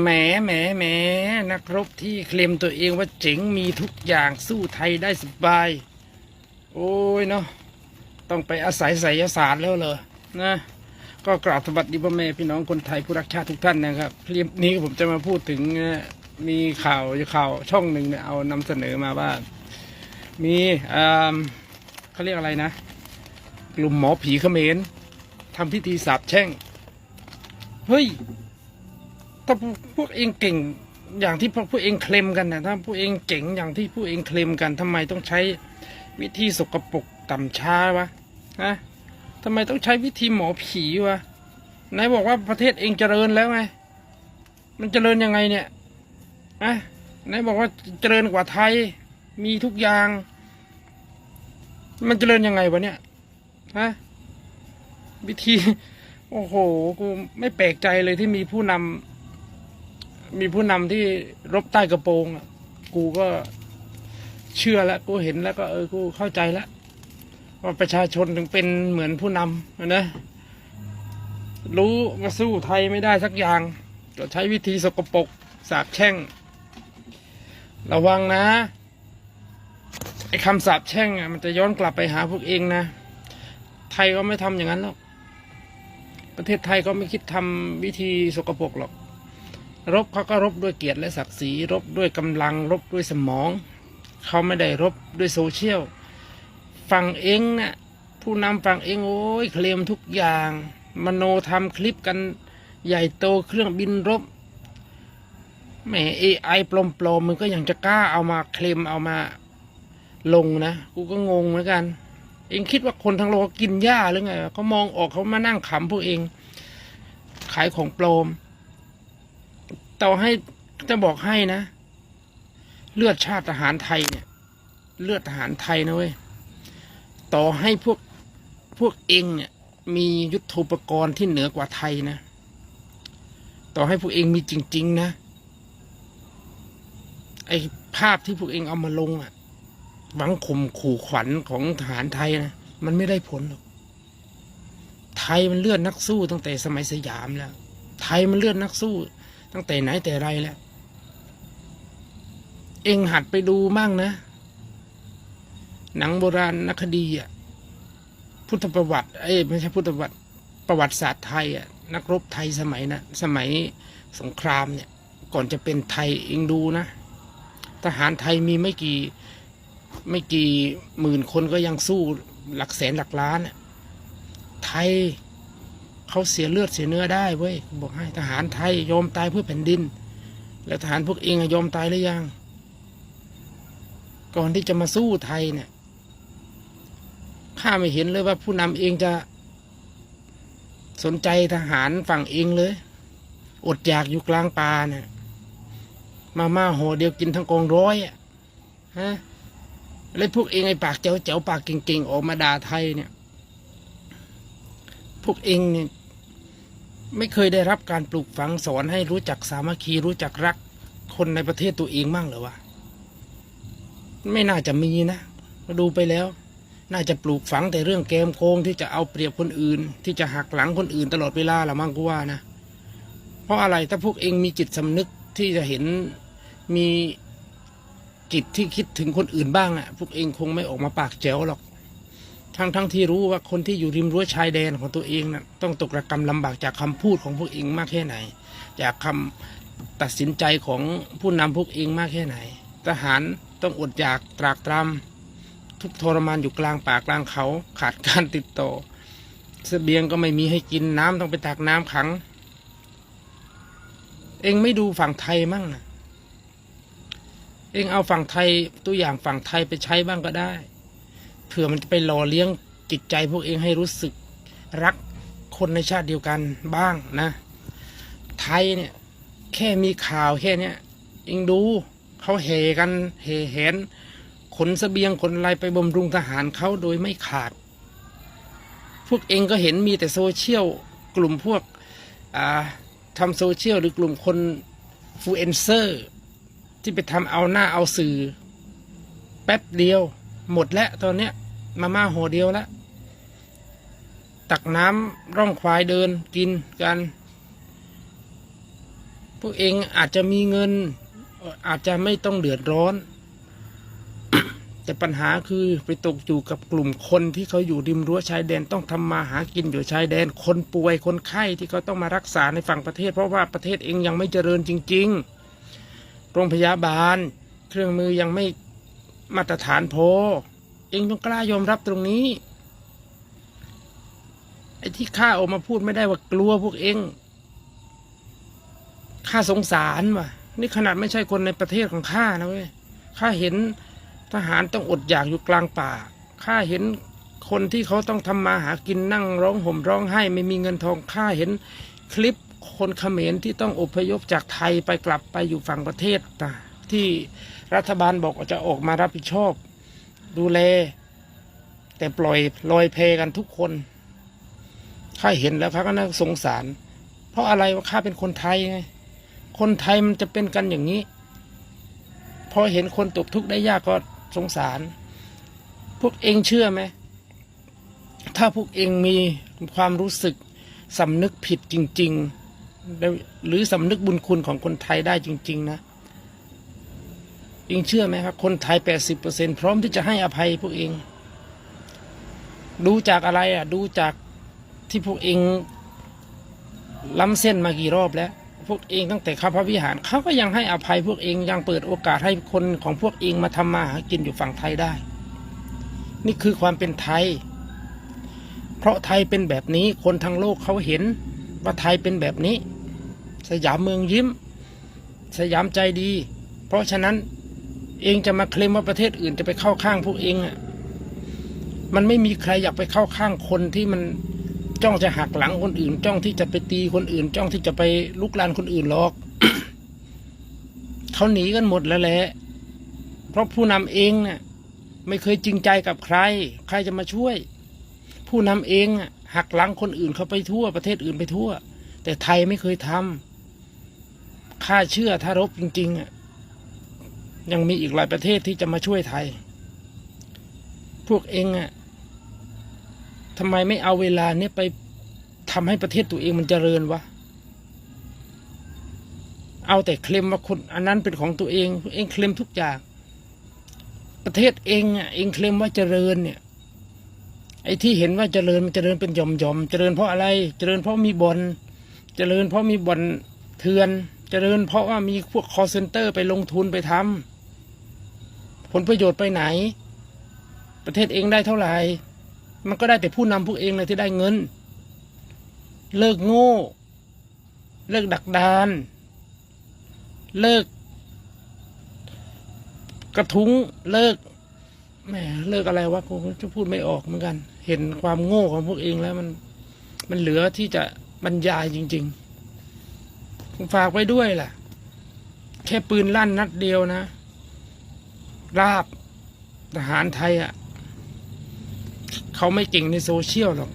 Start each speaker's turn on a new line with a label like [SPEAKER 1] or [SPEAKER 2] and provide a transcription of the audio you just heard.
[SPEAKER 1] แหมแหมแหมนักรบที่เคลมตัวเองว่าเจ๋งมีทุกอย่างสู้ไทยได้สบาย โอ้ยเนาะต้องไปอาศัยไสยศาสตร์แล้วเหรอนะก็กราบสวัสดีพ่อแม่พี่น้องคนไทยผู้รักชาติทุกท่านนะครับคลิปนี้ผมจะมาพูดถึงมีข่าวอยู่ข่าวช่องหนึ่งเนี่ยเอานำเสนอมาว่า มีอ่าเขาเรียกอะไรนะ กลุ่มหมอผีเขมรทำพิธีสาบแช่งเฮ้ย ถ้าพวกเองเก่งอย่างที่พวกเองเคลมกันนะถ้าพวกเองเจ๋งอย่างที่พวกเองเคลมกันทำไมต้องใช้วิธีสกปรกต่ำช้าวะฮะทำไมต้องใช้วิธีหมอผีวะนายบอกว่าประเทศเองเจริญแล้วไง มันเจริญยังไงเนี่ยอะนายบอกว่าเจริญกว่าไทย มีทุกอย่าง มันเจริญยังไงวะเนี่ย ฮะ วิธี โอ้โห กูไม่แปลกใจเลยที่มีผู้นำ มีผู้นำที่รบใต้กระโปรงอะกูก็เชื่อแล้วกูเห็นแล้วก็เออกูเข้าใจแล้วว่าประชาชนถึงเป็นเหมือนผู้นำนะ รู้ว่าสู้ไทยไม่ได้สักอย่าง ก็ใช้วิธีสกปรกสาบแช่ง ระวังนะไอ้คำสาบแช่งอะมันจะย้อนกลับไปหาพวกเองนะ ไทยก็ไม่ทำอย่างนั้นหรอกประเทศไทยก็ไม่คิดทำวิธีสกปรกหรอก รบเขาก็รบด้วยเกียรติและศักดิ์ศรีรบด้วยกำลังรบด้วยสมอง เขาไม่ได้รบด้วยโซเชียลฝั่งเองนะ่ะผู้นำฝั่งเองโอ้ยเคลมทุกอย่าง มโนทำคลิปกันใหญ่โตเครื่องบินรบแหมเอไอปลอมๆมันก็ยังจะกล้าเอามาเคลมเอามาลงนะ กูก็งงเหมือนกัน เองคิดว่าคนทั้งโลกกินหญ้าหรือไงเขามองออกเขามานั่งขำพวกเอง ขายของปลอม ต่อให้จะบอกให้นะ เลือดชาติทหารไทยเนี่ย เลือดทหารไทยนะเว้ยต่อให้พวกพวกเองเนี่ย มียุทธปกรณ์ที่เหนือกว่าไทยนะ ต่อให้พวกเองมีจริง ๆ นะ ไอภาพที่พวกเองเอามาลงอะหวังข่มขู่ขวัญของทหารไทยนะมันไม่ได้ผลหรอกไทยมันเลือดนักสู้ตั้งแต่สมัยสยามแล้ว ไทยมันเลือดนักสู้ ตั้งแต่ไหนแต่ไรแล้ว เองหัดไปดูมั่งนะ หนังโบราณนักคดีอะ พุทธประวัติ เอ้ไม่ใช่พุทธประวัติ ประวัติศาสตร์ไทยอะ นักรบไทยสมัยนะสมัยสงครามเนี่ย ก่อนจะเป็นไทยเองดูนะ ทหารไทยมีไม่กี่ไม่กี่หมื่นคนก็ยังสู้หลักแสนหลักล้านน่ะไทย เขาเสียเลือดเสียเนื้อได้เว้ยบอกให้ทหารไทยยอมตายเพื่อแผ่นดิน แล้วทหารพวกเองยอมตายหรือยัง ก่อนที่จะมาสู้ไทยเนี่ยข้าไม่เห็นเลยว่าผู้นำเองจะสนใจทหารฝั่งเองเลย อดอยากอยู่กลางป่าเนี่ยมาม่าห่อเดียวกินทั้งกองร้อยอะฮะแล้วพวกเองไอ้ปากเจ๋วเจ๋วปากเก่งๆ ออกมาด่าไทยเนี่ย พวกเองเนี่ยไม่เคยได้รับการปลูกฝังสอนให้รู้จักสามัคคีรู้จักรักคนในประเทศตัวเองมั่งหรอวะไม่น่าจะมีนะดูไปแล้ว น่าจะปลูกฝังแต่เรื่องเกมโกงที่จะเอาเปรียบคนอื่น ที่จะหักหลังคนอื่นตลอดเวลาละมั่งกูว่านะ เพราะอะไรถ้าพวกเองมีจิตสำนึกที่จะเห็นมีจิตที่คิดถึงคนอื่นบ้างอะ่ะ พวกเองคงไม่ออกมาปากแจ๋วหรอก ทั้งทั้งที่รู้ว่าคนที่อยู่ริมรั้วชายแดนของตัวเองนะ่ะต้องตกระกรรมลำบากจากคำพูดของพวกเองมากแค่ไหน จากคำตัดสินใจของผู้นำพวกเองมากแค่ไหน ทหารต้องอดอยากตรากตรำทุกทรมานอยู่กลางป่ากลางเขาขาดการติดต่อเสบียงก็ไม่มีให้กินน้ำต้องไปตักน้ำขัง เองไม่ดูฝั่งไทยมั่งนะเองเอาฝั่งไทยตัวอย่างฝั่งไทยไปใช้บ้างก็ได้ เผื่อมันจะไปหล่อเลี้ยงจิตใจพวกเองให้รู้สึกรักคนในชาติเดียวกันบ้างนะ ไทยเนี่ย แค่มีข่าวแค่เนี้ยเองดูเขาเฮกันเฮแหนขนเสบียงขนอะไรไปบำรุงทหารเขาโดยไม่ขาด พวกเองก็เห็นมีแต่โซเชียลกลุ่มพวกทำโซเชียลหรือกลุ่มคนฟูเอนเซอร์ ที่ไปทำเอาหน้าเอาสื่อ แป๊บเดียว หมดแล้วตอนเนี้ยมาม่าห่อเดียวแล้วตักน้ำร่องควายเดินกินกัน พวกเองอาจจะมีเงิน อาจจะไม่ต้องเดือดร้อน แต่ปัญหาคือไปตกอยู่กับกลุ่มคนที่เขาอยู่ริมรั้วชายแดนต้องทำมาหากินอยู่ชายแดน คนป่วยคนไข้ที่เขาต้องมารักษาในฝั่งประเทศ เพราะว่าประเทศเองยังไม่เจริญจริง ๆ โรงพยาบาล เครื่องมือยังไม่ มาตรฐานพอ เองต้องกล้ายอมรับตรงนี้ ไอ้ที่ข้าออกมาพูดไม่ได้ว่ากลัวพวกเองข้าสงสารว่ะ นี่ขนาดไม่ใช่คนในประเทศของข้านะเว้ยข้าเห็นทหารต้องอดอยากอยู่กลางป่าข้าเห็นคนที่เขาต้องทำมาหากินนั่งร้องห่มร้องไห้ไม่มีเงินทองข้าเห็นคลิปคนเขมรที่ต้องอพยพจากไทยไปกลับไปอยู่ฝั่งประเทศนะ ที่รัฐบาลบอกว่าจะออกมารับผิดชอบ ดูแล แต่ปล่อยลอยเพกันทุกคนข้าเห็นแล้วข้าก็น่าสงสาร เพราะอะไรว่าข้าเป็นคนไทยไงคนไทยมันจะเป็นกันอย่างนี้ พอเห็นคนตกทุกข์ได้ยากก็สงสาร พวกเองเชื่อไหมถ้าพวกเองมีความรู้สึกสำนึกผิดจริง ๆ หรือสำนึกบุญคุณของคนไทยได้จริง ๆ นะ เองเชื่อไหมครับคนไทยแปดสิบเปอร์เซ็นพร้อมที่จะให้อภัยพวกเอง ดูจากอะไรอะ ดูจากที่พวกเองล้ำเส้นมากี่รอบแล้ว พวกเองตั้งแต่ข้าพระวิหารเขาก็ยังให้อภัยพวกเองยังเปิดโอกาสให้คนของพวกเองมาทำมาหากินอยู่ฝั่งไทยได้ นี่คือความเป็นไทย เพราะไทยเป็นแบบนี้คนทั้งโลกเขาเห็นว่าไทยเป็นแบบนี้ สยามเมืองยิ้ม สยามใจดี เพราะฉะนั้น เองจะมาเคลมว่าประเทศอื่นจะไปเข้าข้างพวกเองอะ มันไม่มีใครอยากไปเข้าข้างคนที่มันจ้องจะหักหลังคนอื่น จ้องที่จะไปตีคนอื่น จ้องที่จะไปลุกลานคนอื่นหรอก เขาหนีกันหมดแล้วแหละ เพราะผู้นำเองน่ะ ไม่เคยจริงใจกับใคร ใครจะมาช่วย ผู้นำเองอะหักหลังคนอื่นเขาไปทั่วประเทศอื่นไปทั่ว แต่ไทยไม่เคยทำข้าเชื่อถ้ารบจริงๆอะ ยังมีอีกหลายประเทศที่จะมาช่วยไทย พวกเองอะทำไมไม่เอาเวลาเนี้ยไปทำให้ประเทศตัวเองมันเจริญวะ เอาแต่เคลมว่าคนอันนั้นเป็นของตัวเอง เองเคลมทุกอย่าง ประเทศเองอะเองเคลมว่าเจริญเนี่ยไอ้ที่เห็นว่าเจริญมันเจริญเป็นหย่อมย่อมเจริญเพราะอะไรเจริญเพราะมีบอลเจริญเพราะมีบอลเถื่อนเจริญเพราะว่ามีพวกคอเซนเตอร์ไปลงทุนไปทำ ผลประโยชน์ไปไหน ประเทศเองได้เท่าไหร่ มันก็ได้แต่ผู้นำพวกเองเลยที่ได้เงิน เลิกโง่ เลิกดักดาน เลิก กระทุ้งเลิกแหมเลิกอะไรวะกูจะพูดไม่ออกเหมือนกัน เห็นความโง่ของพวกเองแล้วมันมันเหลือที่จะบรรยายจริง ๆ ฝากไว้ด้วยล่ะ แค่ปืนลั่นนัดเดียวนะ ราบทหารไทยอะเขาไม่เก่งในโซเชียลหรอก